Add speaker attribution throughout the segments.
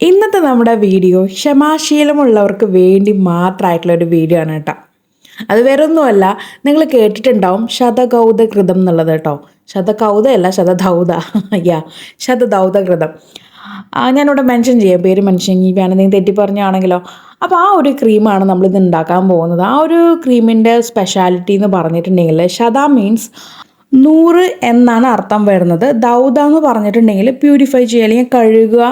Speaker 1: ഇന്നത്തെ നമ്മുടെ വീഡിയോ ക്ഷമാശീലമുള്ളവർക്ക് വേണ്ടി മാത്രമായിട്ടുള്ള ഒരു വീഡിയോ ആണ് കേട്ടോ. അത് വേറെ ഒന്നുമല്ല നിങ്ങൾ കേട്ടിട്ടുണ്ടാവും ശതഗൗത കൃതം എന്നുള്ളത് കേട്ടോ. ശതകൗതയല്ല ശതധൗത യാ ശതധൗത കൃതം ആ, ഞാനിവിടെ മെൻഷൻ ചെയ്യാം പേര് മെൻഷൻ വേണമെങ്കിൽ തെറ്റി പറഞ്ഞാണെങ്കിലോ. അപ്പോൾ ആ ഒരു ക്രീമാണ് നമ്മളിത് ഉണ്ടാക്കാൻ പോകുന്നത്. ആ ഒരു ക്രീമിന്റെ സ്പെഷ്യാലിറ്റി എന്ന് പറഞ്ഞിട്ടുണ്ടെങ്കിൽ ശത മീൻസ് നൂറ് എന്നാണ് അർത്ഥം വരുന്നത്. ദൗദ എന്ന് പറഞ്ഞിട്ടുണ്ടെങ്കിൽ പ്യൂരിഫൈ ചെയ്യുക അല്ലെങ്കിൽ കഴുകുക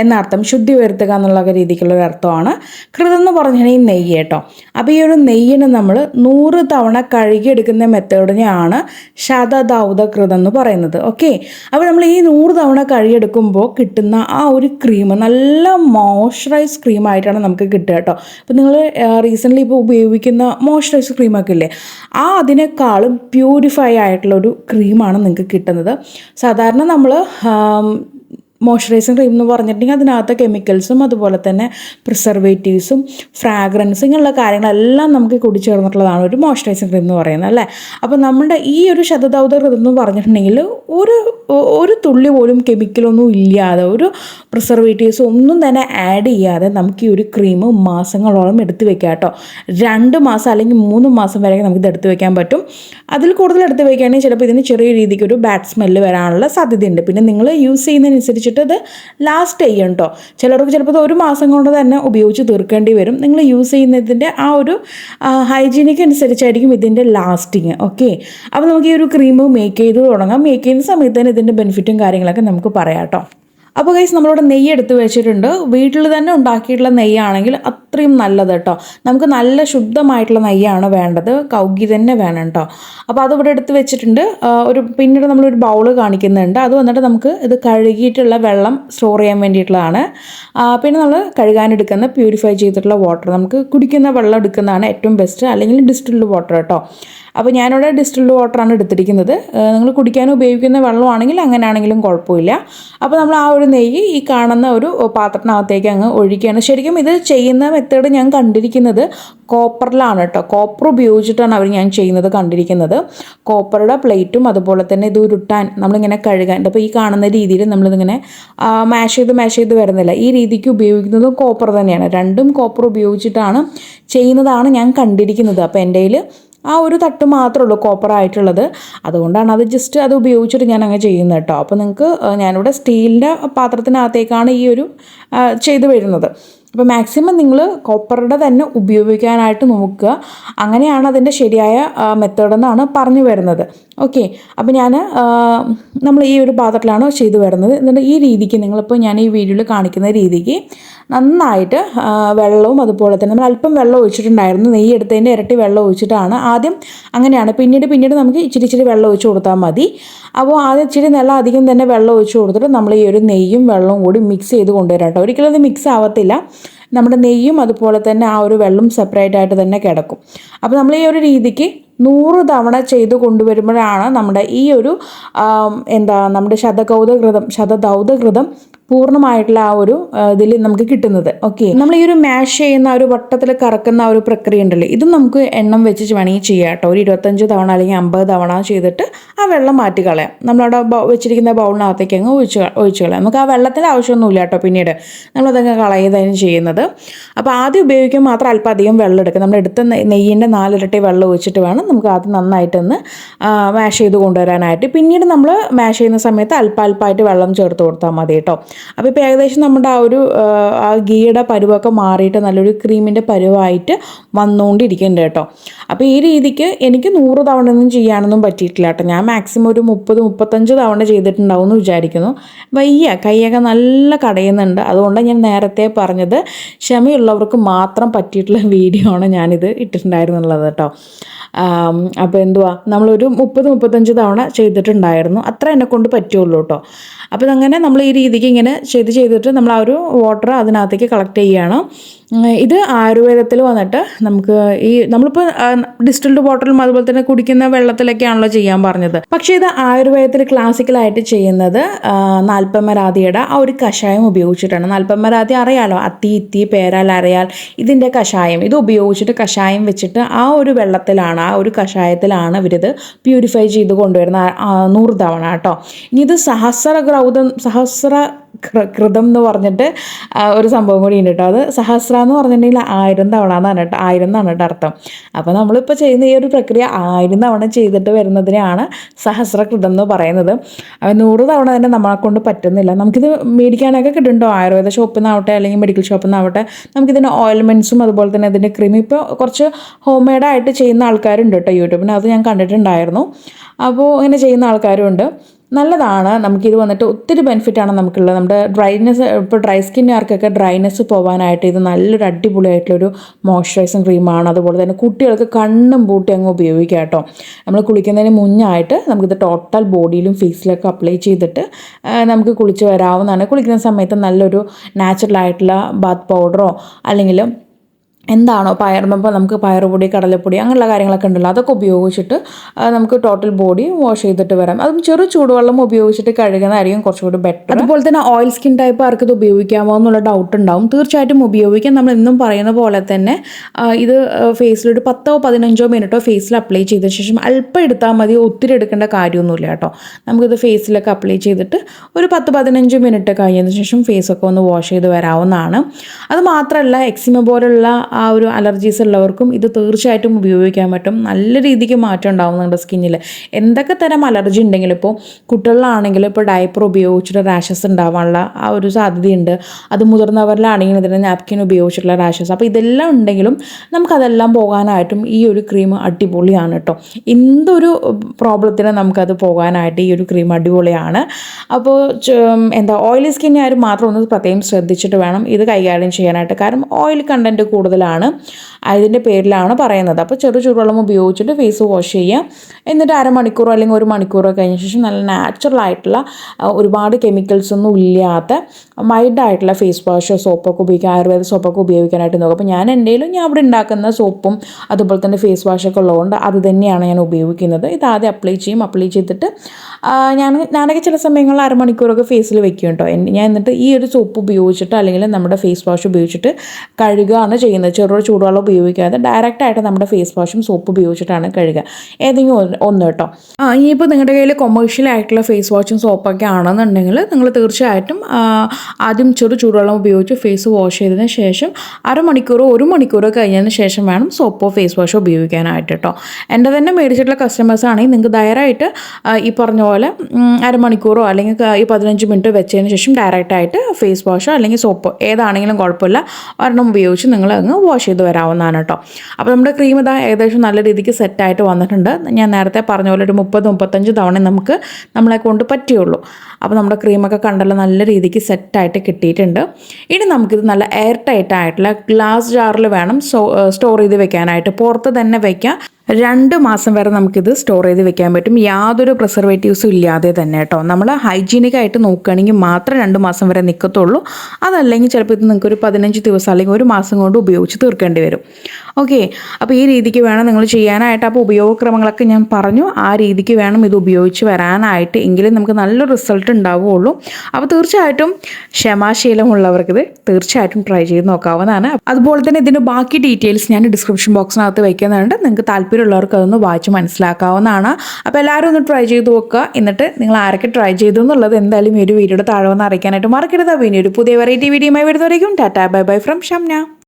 Speaker 1: എന്നർത്ഥം ശുദ്ധി വരുത്തുക എന്നുള്ള രീതിക്കുള്ള ഒരു അർത്ഥമാണ്. കൃതം എന്ന് പറഞ്ഞിട്ടുണ്ടെങ്കിൽ നെയ്യ് കേട്ടോ. അപ്പോൾ ഈ ഒരു നെയ്യിനെ നമ്മൾ നൂറ് തവണ കഴുകിയെടുക്കുന്ന മെത്തേഡിനെയാണ് ശത ദൗദ കൃതം എന്ന് പറയുന്നത്. ഓക്കെ? അപ്പോൾ നമ്മൾ ഈ നൂറ് തവണ കഴുകിയെടുക്കുമ്പോൾ കിട്ടുന്ന ആ ഒരു ക്രീം നല്ല മോയ്സ്ചറൈസ് ക്രീമായിട്ടാണ് നമുക്ക് കിട്ടുക കേട്ടോ. അപ്പോൾ നിങ്ങൾ റീസെന്റ്ലി ഇപ്പോൾ ഉപയോഗിക്കുന്ന മോയ്സ്ചറൈസ് ക്രീമൊക്കെ ഇല്ലേ? ആ അതിനേക്കാളും പ്യൂരിഫൈ ആയിട്ടുള്ള ഒരു ക്രീമാണ് നിങ്ങൾക്ക് കിട്ടുന്നത്. സാധാരണ നമ്മൾ മോയ്സ്ചറൈസിങ് ക്രീം എന്ന് പറഞ്ഞിട്ടുണ്ടെങ്കിൽ അതിനകത്ത് കെമിക്കൽസും അതുപോലെ തന്നെ പ്രിസർവേറ്റീവ്സും ഫ്രാഗ്രൻസും ഇങ്ങനെയുള്ള കാര്യങ്ങളെല്ലാം നമുക്ക് കൂടിച്ചേർന്നിട്ടുള്ളതാണ് ഒരു മോയ്സ്ചറൈസിങ് ക്രീം എന്ന് പറയുന്നത് അല്ലേ? അപ്പോൾ നമ്മുടെ ഈ ഒരു ശതദൗത കൃതം എന്ന് പറഞ്ഞിട്ടുണ്ടെങ്കിൽ ഒരു ഒരു തുള്ളി പോലും കെമിക്കലൊന്നും ഇല്ലാതെ ഒരു പ്രിസർവേറ്റീവ്സ് ഒന്നും തന്നെ ആഡ് ചെയ്യാതെ നമുക്ക് ഈ ഒരു ക്രീം മാസങ്ങളോളം എടുത്തു വെക്കാം കേട്ടോ. രണ്ട് മാസം അല്ലെങ്കിൽ മൂന്ന് മാസം വരെ നമുക്കിത് എടുത്ത് വെക്കാൻ പറ്റും. അതിൽ കൂടുതൽ എടുത്തു വെക്കുകയാണെങ്കിൽ ചിലപ്പോൾ ഇതിന് ചെറിയ രീതിക്ക് ഒരു ബാഡ് സ്മെല്ല് വരാനുള്ള സാധ്യതയുണ്ട്. പിന്നെ നിങ്ങൾ യൂസ് ചെയ്യുന്നതിനനുസരിച്ചിട്ട് ഇത് ലാസ്റ്റ് ചെയ്യും കേട്ടോ ചിലർക്ക് ചിലപ്പോൾ ഒരു മാസം കൊണ്ട് തന്നെ ഉപയോഗിച്ച് തീർക്കേണ്ടി വരും. നിങ്ങൾ യൂസ് ചെയ്യുന്നതിന്റെ ആ ഒരു ഹൈജീനിക് അനുസരിച്ചായിരിക്കും ഇതിന്റെ ലാസ്റ്റിങ് ഓക്കെ അപ്പോൾ നമുക്ക് ഈ ഒരു ക്രീം മേക്ക് ചെയ്ത് തുടങ്ങാം. മേക്ക് ചെയ്യുന്ന സമയത്ത് തന്നെ ഇതിന്റെ ബെനിഫിറ്റും കാര്യങ്ങളൊക്കെ നമുക്ക് പറയാം കേട്ടോ അപ്പോൾ ഗൈസ് നമ്മളിവിടെ നെയ്യ് എടുത്ത് വെച്ചിട്ടുണ്ട്. വീട്ടിൽ തന്നെ ഉണ്ടാക്കിയിട്ടുള്ള നെയ്യാണെങ്കിൽ അത്രയും നല്ലത് കേട്ടോ നമുക്ക് നല്ല ശുദ്ധമായിട്ടുള്ള നെയ്യാണ് വേണ്ടത്. കൗകി തന്നെ വേണം കേട്ടോ അപ്പോൾ അതിവിടെ എടുത്ത് വെച്ചിട്ടുണ്ട്. ഒരു പിന്നീട് നമ്മളൊരു ബൗൾ കാണിക്കുന്നുണ്ട്. അത് വന്നിട്ട് നമുക്ക് ഇത് കഴുകിയിട്ടുള്ള വെള്ളം സ്റ്റോർ ചെയ്യാൻ വേണ്ടിയിട്ടുള്ളതാണ്. പിന്നെ നമ്മൾ കഴുകാനെടുക്കുന്ന പ്യൂരിഫൈ ചെയ്തിട്ടുള്ള വാട്ടർ നമുക്ക് കുടിക്കുന്ന വെള്ളം എടുക്കുന്നതാണ് ഏറ്റവും ബെസ്റ്റ് അല്ലെങ്കിൽ ഡിസ്റ്റിൽഡ് വാട്ടർ കേട്ടോ അപ്പോൾ ഞാനിവിടെ ഡിസ്റ്റിൽഡ് വാട്ടറാണ് എടുത്തിരിക്കുന്നത്. നിങ്ങൾ കുടിക്കാൻ ഉപയോഗിക്കുന്ന വെള്ളമാണെങ്കിൽ അങ്ങനെയാണെങ്കിലും കുഴപ്പമില്ല. അപ്പോൾ നമ്മൾ ആ ഒരു നെയ്യ് ഈ കാണുന്ന ഒരു പാത്രത്തിനകത്തേക്ക് അങ്ങ് ഒഴിക്കുകയാണ്. ശരിക്കും ഇത് ചെയ്യുന്ന മെത്തേഡ് ഞാൻ കണ്ടിരിക്കുന്നത് കോപ്പറിലാണ് കേട്ടോ. കോപ്പർ ഉപയോഗിച്ചിട്ടാണ് അവർ ഞാൻ ചെയ്യുന്നത് കണ്ടിരിക്കുന്നത്. കോപ്പറുടെ പ്ലേറ്റും അതുപോലെ തന്നെ ഇത് ഉരുട്ടാൻ നമ്മളിങ്ങനെ കഴുകാൻ അപ്പോൾ ഈ കാണുന്ന രീതിയിൽ നമ്മളിതിങ്ങനെ മാഷ് ചെയ്ത് മാഷ് ചെയ്ത് വരുന്നില്ല. ഈ രീതിക്ക് ഉപയോഗിക്കുന്നതും കോപ്പർ തന്നെയാണ്. രണ്ടും കോപ്പർ ഉപയോഗിച്ചിട്ടാണ് ചെയ്യുന്നതാണ് ഞാൻ കണ്ടിരിക്കുന്നത്. അപ്പോൾ എന്റെ കയ്യിൽ ആ ഒരു തട്ട് മാത്രമേ ഉള്ളൂ കോപ്പർ ആയിട്ടുള്ളത്. അതുകൊണ്ടാണ് അത് ജസ്റ്റ് അത് ഉപയോഗിച്ചിട്ട് ഞാൻ അങ്ങ് ചെയ്യുന്നത് കേട്ടോ. അപ്പോൾ നിങ്ങൾക്ക് ഞാനിവിടെ സ്റ്റീലിന്റെ പാത്രത്തിനകത്തേക്കാണ് ഈ ഒരു ചെയ്ത് വരുന്നത്. അപ്പോൾ മാക്സിമം നിങ്ങൾ കോപ്പറുടെ തന്നെ ഉപയോഗിക്കാനായിട്ട് നോക്കുക. അങ്ങനെയാണ് അതിന്റെ ശരിയായ മെത്തേഡ് എന്നാണ് പറഞ്ഞു വരുന്നത്. ഓക്കെ അപ്പോൾ ഞാൻ നമ്മൾ ഈ ഒരു പാത്രത്തിലാണ് ചെയ്തു വരുന്നത്. എന്നിട്ട് ഈ രീതിക്ക് നിങ്ങളിപ്പോൾ ഞാൻ ഈ വീഡിയോയിൽ കാണിക്കുന്ന രീതിക്ക് നന്നായിട്ട് വെള്ളവും അതുപോലെ തന്നെ നമ്മൾ അല്പം വെള്ളം ഒഴിച്ചിട്ടുണ്ടായിരുന്നു. നെയ്യ് എടുത്തതിന്റെ ഇരട്ടി വെള്ളം ഒഴിച്ചിട്ടാണ്. ആദ്യം അങ്ങനെയാണ്. പിന്നീട് പിന്നീട് നമുക്ക് ഇച്ചിരി ഇച്ചിരി വെള്ളം ഒഴിച്ച് കൊടുത്താൽ മതി. അപ്പോൾ ആദ്യം ഇച്ചിരി നല്ല അധികം തന്നെ വെള്ളം ഒഴിച്ച് കൊടുത്തിട്ട് നമ്മൾ ഈ ഒരു നെയ്യും വെള്ളവും കൂടി മിക്സ് ചെയ്ത് കൊണ്ടുവരാം കേട്ടോ. ഒരിക്കലും അത് മിക്സ് ആവത്തില്ല. നമ്മുടെ നെയ്യും അതുപോലെ തന്നെ ആ ഒരു വെള്ളം സെപ്പറേറ്റ് ആയിട്ട് തന്നെ കിടക്കും. അപ്പോൾ നമ്മൾ ഈ ഒരു രീതിക്ക് നൂറ് തവണ ചെയ്ത് കൊണ്ടുവരുമ്പോഴാണ് നമ്മുടെ ഈ ഒരു എന്താ നമ്മുടെ ശതകൗതകൃതം ശതദൗതകൃതം പൂർണമായിട്ടുള്ള ആ ഒരു ഇതിൽ നമുക്ക് കിട്ടുന്നത്. ഓക്കെ നമ്മൾ ഈ ഒരു മാഷ് ചെയ്യുന്ന ഒരു വട്ടത്തിൽ കറക്കുന്ന ഒരു പ്രക്രിയ ഉണ്ടല്ലോ ഇത് നമുക്ക് എണ്ണം വെച്ച് വേണമെങ്കിൽ ചെയ്യാം കേട്ടോ. ഒരു ഇരുപത്തഞ്ച് തവണ അല്ലെങ്കിൽ അമ്പത് തവണ ചെയ്തിട്ട് ആ വെള്ളം മാറ്റി കളയാം. നമ്മളവിടെ വെച്ചിരിക്കുന്ന ബൗളിനകത്തേക്ക് അങ്ങ് ഒഴിച്ച് ഒഴിച്ച് കളയാം. നമുക്ക് ആ വെള്ളത്തിന്റെ ആവശ്യമൊന്നുമില്ല കേട്ടോ പിന്നീട്. നമ്മളതങ്ങ് കളയുന്നതിന് ചെയ്യുന്നത്. അപ്പോൾ ആദ്യം ഉപയോഗിക്കുമ്പോൾ മാത്രം അല്പം അധികം വെള്ളം എടുക്കുക. നമ്മൾ എടുത്ത നെയ്യിന്റെ നാലിരട്ടി വെള്ളം ഒഴിച്ചിട്ട് വേണം നമുക്ക് അത് നന്നായിട്ടൊന്ന് മാഷ് ചെയ്ത് കൊണ്ടുവരാനായിട്ട്. പിന്നീട് നമ്മൾ മാഷ് ചെയ്യുന്ന സമയത്ത് അല്പ അല്പമായിട്ട് വെള്ളം ചേർത്ത് കൊടുത്താൽ മതി കേട്ടോ. അപ്പോൾ ഇപ്പോൾ ഏകദേശം നമ്മുടെ ആ ഒരു ആ, ഗീയുടെ പരുവൊക്കെ മാറിയിട്ട് നല്ലൊരു ക്രീമിന്റെ പരുവായിട്ട് വന്നുകൊണ്ടിരിക്കുന്നുണ്ട് കേട്ടോ. അപ്പോൾ ഈ രീതിക്ക് എനിക്ക് നൂറ് തവണ ഒന്നും ചെയ്യാനൊന്നും പറ്റിയിട്ടില്ല കേട്ടോ. ഞാൻ മാക്സിമം ഒരു മുപ്പത് മുപ്പത്തഞ്ച് തവണ ചെയ്തിട്ടുണ്ടാവും എന്ന് വിചാരിക്കുന്നു. വയ്യ കൈയൊക്കെ നല്ല കടയുന്നുണ്ട്. അതുകൊണ്ടാണ് ഞാൻ നേരത്തെ പറഞ്ഞത് ക്ഷമയുള്ളവർക്ക് മാത്രം പറ്റിയിട്ടുള്ള വീഡിയോ ആണ് ഞാനിത് ഇട്ടിട്ടുണ്ടായിരുന്നുള്ളത് കേട്ടോ. അപ്പോൾ എന്തുവാ നമ്മളൊരു മുപ്പത് മുപ്പത്തഞ്ച് തവണ ചെയ്തിട്ടുണ്ടായിരുന്നു. അത്ര എന്നെ കൊണ്ട് പറ്റുള്ളൂ കേട്ടോ. അപ്പോൾ അങ്ങനെ നമ്മൾ ഈ രീതിക്ക് ഇങ്ങനെ ചെയ്ത് ചെയ്തിട്ട് നമ്മൾ ആ ഒരു വാട്ടർ അതിനകത്തേക്ക് കളക്ട് ചെയ്യുകയാണ് ഇത് ആയുർവേദത്തിൽ വന്നിട്ട് നമുക്ക് ഈ നമ്മളിപ്പോൾ ഡിസ്റ്റിൽഡ് ബോട്ടിലും അതുപോലെ തന്നെ കുടിക്കുന്ന വെള്ളത്തിലൊക്കെയാണല്ലോ ചെയ്യാൻ പറഞ്ഞത്. പക്ഷേ ഇത് ആയുർവേദത്തിൽ ക്ലാസിക്കലായിട്ട് ചെയ്യുന്നത് നാൽപ്പമരാതിയുടെ ആ ഒരു കഷായം ഉപയോഗിച്ചിട്ടാണ്. നാൽപ്പമരാതി അറിയാലോ? അത്തി ഇത്തി പേരാൽ അറിയാൽ ഇതിന്റെ കഷായം. ഇത് ഉപയോഗിച്ചിട്ട് കഷായം വെച്ചിട്ട് ആ ഒരു വെള്ളത്തിലാണ് ആ ഒരു കഷായത്തിലാണ് ഇവരിത് പ്യൂരിഫൈ ചെയ്ത് കൊണ്ടുവരുന്ന നൂറ് തവണ കേട്ടോ. ഇനി ഇത് സഹസ്ര ഗ്രൗതം സഹസ്ര കൃതം എന്ന് പറഞ്ഞിട്ട് ഒരു സംഭവം കൂടി ഉണ്ട് കേട്ടോ. അത് സഹസ്ര എന്ന് പറഞ്ഞിട്ടുണ്ടെങ്കിൽ ആയിരം തവണ എന്നാണ് കേട്ടോ ആയിരം എന്നാണ് കേട്ടോ അർത്ഥം. അപ്പോൾ നമ്മളിപ്പോൾ ചെയ്യുന്ന ഈ ഒരു പ്രക്രിയ ആയിരം തവണ ചെയ്തിട്ട് വരുന്നതിനെയാണ് സഹസ്രകൃതം എന്ന് പറയുന്നത്. അപ്പോൾ നൂറ് തവണ തന്നെ നമ്മളെ കൊണ്ട് പറ്റുന്നില്ല. നമുക്കിത് മേടിക്കാനൊക്കെ കിട്ടുന്നുണ്ടോ? ആയുർവേദ ഷോപ്പിൽ നിന്നാവട്ടെ അല്ലെങ്കിൽ മെഡിക്കൽ ഷോപ്പിൽ നിന്നാവട്ടെ നമുക്കിതിന്റെ ഓയിൽമെന്റ്സും അതുപോലെ തന്നെ ഇതിന്റെ ക്രീം ഇപ്പോൾ കുറച്ച് ഹോം മെയ്ഡായിട്ട് ചെയ്യുന്ന ആൾക്കാരുണ്ട് കേട്ടോ യൂട്യൂബിന്. അത് ഞാൻ കണ്ടിട്ടുണ്ടായിരുന്നു. അപ്പോൾ ഇങ്ങനെ ചെയ്യുന്ന ആൾക്കാരും ഉണ്ട് നല്ലതാണ്. നമുക്കിത് വന്നിട്ട് ഒത്തിരി ബെനിഫിറ്റാണ് നമുക്കുള്ളത്. നമ്മുടെ ഡ്രൈനെസ് ഇപ്പോൾ ഡ്രൈ സ്കിന്നുകാർക്കൊക്കെ ഡ്രൈനെസ് പോകാനായിട്ട് ഇത് നല്ലൊരു അടിപൊളിയായിട്ടുള്ളൊരു മോയ്സ്ചറൈസിങ് ക്രീമാണ് അതുപോലെ തന്നെ കുട്ടികൾക്ക് കണ്ണും പൂട്ടി അങ്ങ് ഉപയോഗിക്കാം കേട്ടോ. നമ്മൾ കുളിക്കുന്നതിന് മുന്നായിട്ട് നമുക്കിത് ടോട്ടൽ ബോഡിയിലും ഫേസിലൊക്കെ അപ്ലൈ ചെയ്തിട്ട് നമുക്ക് കുളിച്ച് വരാവുന്നതാണ്. കുളിക്കുന്ന സമയത്ത് നല്ലൊരു നാച്ചുറൽ ആയിട്ടുള്ള ബാത്ത് പൗഡറോ അല്ലെങ്കിൽ എന്താണോ പയറുമ്പോൾ നമുക്ക് പയറുപൊടി കടലപ്പൊടി അങ്ങനെയുള്ള കാര്യങ്ങളൊക്കെ ഉണ്ടല്ലോ അതൊക്കെ ഉപയോഗിച്ചിട്ട് നമുക്ക് ടോട്ടൽ ബോഡി വാഷ് ചെയ്തിട്ട് വരാം. അതും ചെറു ചൂടുവെള്ളം ഉപയോഗിച്ചിട്ട് കഴുകുന്നതായിരിക്കും കുറച്ചുകൂടി ബെറ്റർ അതുപോലെ തന്നെ ഓയിൽ സ്കിൻ ടൈപ്പ് ആർക്ക് ഉപയോഗിക്കാമോ എന്നുള്ള ഡൗട്ട് ഉണ്ടാവും. തീർച്ചയായിട്ടും ഉപയോഗിക്കാം. നമ്മൾ എന്നും പറയുന്ന പോലെ തന്നെ ഇത് ഫേസിലൊരു പത്തോ പതിനഞ്ചോ മിനിറ്റോ ഫേസിൽ അപ്ലൈ ചെയ്ത ശേഷം അല്പം എടുത്താൽ മതി ഒത്തിരി എടുക്കേണ്ട കാര്യമൊന്നുമില്ല കേട്ടോ. നമുക്കിത് ഫേസിലൊക്കെ അപ്ലൈ ചെയ്തിട്ട് ഒരു പത്ത് പതിനഞ്ച് മിനിറ്റ് കഴിഞ്ഞതിന് ശേഷം ഫേസൊക്കെ ഒന്ന് വാഷ് ചെയ്ത് വരാവുന്നതാണ്. അത് മാത്രമല്ല എക്സിമ പോലുള്ള ആ ഒരു അലർജീസ് ഉള്ളവർക്കും ഇത് തീർച്ചയായിട്ടും ഉപയോഗിക്കാൻ പറ്റും. നല്ല രീതിക്ക് മാറ്റം ഉണ്ടാവും നമ്മുടെ സ്കിന്നിൽ എന്തൊക്കെ തരം അലർജി ഉണ്ടെങ്കിലും ഇപ്പോൾ കുട്ടികളിലാണെങ്കിലും ഇപ്പോൾ ഡയപ്പർ ഉപയോഗിച്ചിട്ട് റാഷസ് ഉണ്ടാവാനുള്ള ആ ഒരു സാധ്യതയുണ്ട്. അത് മുതിർന്നവരിലാണെങ്കിൽ ഇതിന് നാപ്കിൻ ഉപയോഗിച്ചിട്ടുള്ള റാഷസ്. അപ്പോൾ ഇതെല്ലാം ഉണ്ടെങ്കിലും നമുക്കതെല്ലാം പോകാനായിട്ടും ഈ ഒരു ക്രീം അടിപൊളിയാണ് കേട്ടോ. എന്തൊരു പ്രോബ്ലത്തിന് നമുക്കത് പോകാനായിട്ട് ഈ ഒരു ക്രീം അടിപൊളിയാണ്. അപ്പോൾ എന്താ ഓയിലി സ്കിന്നുകാർ മാത്രം ഒന്ന് പ്രത്യേകം ശ്രദ്ധിച്ചിട്ട് വേണം ഇത് കൈകാര്യം ചെയ്യാനായിട്ട്. കാരണം ഓയിൽ കണ്ടന്റ് കൂടുതലാണ് അതിന്റെ പേരിലാണ് പറയുന്നത്. അപ്പോൾ ചെറു ചൂടുവെള്ളം ഉപയോഗിച്ചിട്ട് ഫേസ് വാഷ് ചെയ്യുക. എന്നിട്ട് അരമണിക്കൂറോ അല്ലെങ്കിൽ ഒരു മണിക്കൂറോ കഴിഞ്ഞ ശേഷം നല്ല നാച്ചുറൽ ആയിട്ടുള്ള ഒരുപാട് കെമിക്കൽസ് ഒന്നും ഇല്ലാത്ത മൈൽഡ് ആയിട്ടുള്ള ഫേസ് വാഷോ സോപ്പൊക്കെ ഉപയോഗിക്കുക. ആയുർവേദ സോപ്പൊക്കെ ഉപയോഗിക്കാനായിട്ട് നോക്കും അപ്പോൾ ഞാൻ എന്റെയിലും ഞാൻ അവിടെ ഉണ്ടാക്കുന്ന സോപ്പും അതുപോലെ തന്നെ ഫേസ് വാഷൊക്കെ ഉള്ളതുകൊണ്ട് അത് തന്നെയാണ് ഞാൻ ഉപയോഗിക്കുന്നത്. ഇത് ആദ്യം അപ്ലൈ ചെയ്യും. അപ്ലൈ ചെയ്തിട്ട് ഞാൻ ഞാനൊക്കെ ചില സമയങ്ങളിൽ അരമണിക്കൂറൊക്കെ ഫേസിൽ വെക്കും കേട്ടോ. ഞാൻ എന്നിട്ട് ഈ ഒരു സോപ്പ് ഉപയോഗിച്ചിട്ട് അല്ലെങ്കിൽ നമ്മുടെ ഫേസ് വാഷ് ഉപയോഗിച്ചിട്ട് കഴുകുകയാണ് ചെയ്യുന്നത്. ചെറു ചൂടുവെള്ളം ഉപയോഗിക്കാതെ ഡയറക്റ്റ് ആയിട്ട് നമ്മുടെ ഫേസ് വാഷും സോപ്പ് ഉപയോഗിച്ചിട്ടാണ് കഴുകുക. ഏതെങ്കിലും ഒന്ന് കേട്ടോ. ആ ഇനിയിപ്പോൾ നിങ്ങളുടെ കയ്യിൽ കൊമേഴ്ഷ്യൽ ആയിട്ടുള്ള ഫേസ് വാഷും സോപ്പൊക്കെ ആണെന്നുണ്ടെങ്കിൽ നിങ്ങൾ തീർച്ചയായിട്ടും ആദ്യം ചെറു ചൂടുവെള്ളം ഉപയോഗിച്ച് ഫേസ് വാഷ് ചെയ്തതിന് ശേഷം അരമണിക്കൂറോ ഒരു മണിക്കൂറോ കഴിഞ്ഞതിന് ശേഷം വേണം സോപ്പോ ഫേസ് വാഷോ ഉപയോഗിക്കാനായിട്ട് കേട്ടോ എന്റെ തന്നെ മേടിച്ചിട്ടുള്ള കസ്റ്റമേഴ്സ് ആണെങ്കിൽ നിങ്ങൾക്ക് ധൈര്യമായിട്ട് ഈ പറഞ്ഞ പോലെ അരമണിക്കൂറോ അല്ലെങ്കിൽ ഈ പതിനഞ്ച് മിനിറ്റ് വെച്ചതിന് ശേഷം ഡയറക്റ്റായിട്ട് ഫേസ് വാഷോ അല്ലെങ്കിൽ സോപ്പോ ഏതാണെങ്കിലും കുഴപ്പമില്ല ഒരെണ്ണം ഉപയോഗിച്ച് നിങ്ങൾ അങ്ങ് വാഷ് ചെയ്ത് വരാവുന്നതാണ് കേട്ടോ. അപ്പോൾ നമ്മുടെ ക്രീം ഇതാ ഏകദേശം നല്ല രീതിക്ക് സെറ്റായിട്ട് വന്നിട്ടുണ്ട്. ഞാൻ നേരത്തെ പറഞ്ഞ പോലെ ഒരു മുപ്പത് മുപ്പത്തഞ്ച് തവണ നമുക്ക് നമ്മളെ കൊണ്ട് പറ്റുള്ളൂ അപ്പോൾ നമ്മുടെ ക്രീമൊക്കെ കണ്ടല്ലോ നല്ല രീതിക്ക് സെറ്റായിട്ട് കിട്ടിയിട്ടുണ്ട്. ഇനി നമുക്കിത് നല്ല എയർ ടൈറ്റ് ആയിട്ടുള്ള ഗ്ലാസ് ജാറിൽ വേണം സ്റ്റോർ ചെയ്ത് വെക്കാനായിട്ട്. പുറത്ത് തന്നെ വെക്കാം. രണ്ട് മാസം വരെ നമുക്കിത് സ്റ്റോർ ചെയ്ത് വെക്കാൻ പറ്റും. യാതൊരു പ്രിസർവേറ്റീവ്സും ഇല്ലാതെ തന്നെ കേട്ടോ. നമ്മൾ ഹൈജീനിക് ആയിട്ട് നോക്കുകയാണെങ്കിൽ മാത്രം രണ്ട് മാസം വരെ നിൽക്കത്തുള്ളൂ അതല്ലെങ്കിൽ ചിലപ്പോൾ ഇത് നിങ്ങൾക്ക് ഒരു പതിനഞ്ച് ദിവസം അല്ലെങ്കിൽ ഒരു മാസം കൊണ്ട് ഉപയോഗിച്ച് തീർക്കേണ്ടി വരും. ഓക്കെ അപ്പോൾ ഈ രീതിക്ക് വേണം നിങ്ങൾ ചെയ്യാനായിട്ട്. അപ്പോൾ ഉപയോഗക്രമങ്ങളൊക്കെ ഞാൻ പറഞ്ഞു. ആ രീതിക്ക് വേണം ഇത് ഉപയോഗിച്ച് വരാനായിട്ട് എങ്കിലും നമുക്ക് നല്ല റിസൾട്ട് ഉണ്ടാവുകയുള്ളൂ. അപ്പോൾ തീർച്ചയായിട്ടും ക്ഷമാശീലമുള്ളവർക്ക് ഇത് തീർച്ചയായിട്ടും ട്രൈ ചെയ്ത് നോക്കാവുന്നതാണ്. അതുപോലെ തന്നെ ഇതിന്റെ ബാക്കി ഡീറ്റെയിൽസ് ഞാൻ ഡിസ്ക്രിപ്ഷൻ ബോക്സിനകത്ത് വയ്ക്കുന്നുണ്ട്. നിങ്ങൾക്ക് താല്പര്യമുള്ളവർക്ക് അതൊന്ന് വായിച്ച് മനസ്സിലാക്കാവുന്നതാണ്. അപ്പോൾ എല്ലാവരും ഒന്ന് ട്രൈ ചെയ്ത് നോക്കുക. എന്നിട്ട് നിങ്ങൾ ആരൊക്കെ ട്രൈ ചെയ്തു എന്നുള്ളത് എന്തായാലും ഈ ഒരു വീഡിയോയുടെ താഴെ വന്ന് അറിയിക്കാനായിട്ട് മറക്കരുത്. പിന്നെ ഒരു പുതിയ വെറൈറ്റി വീഡിയോയുമായി വരുന്നവരേക്കും. Tata bye bye from Shamna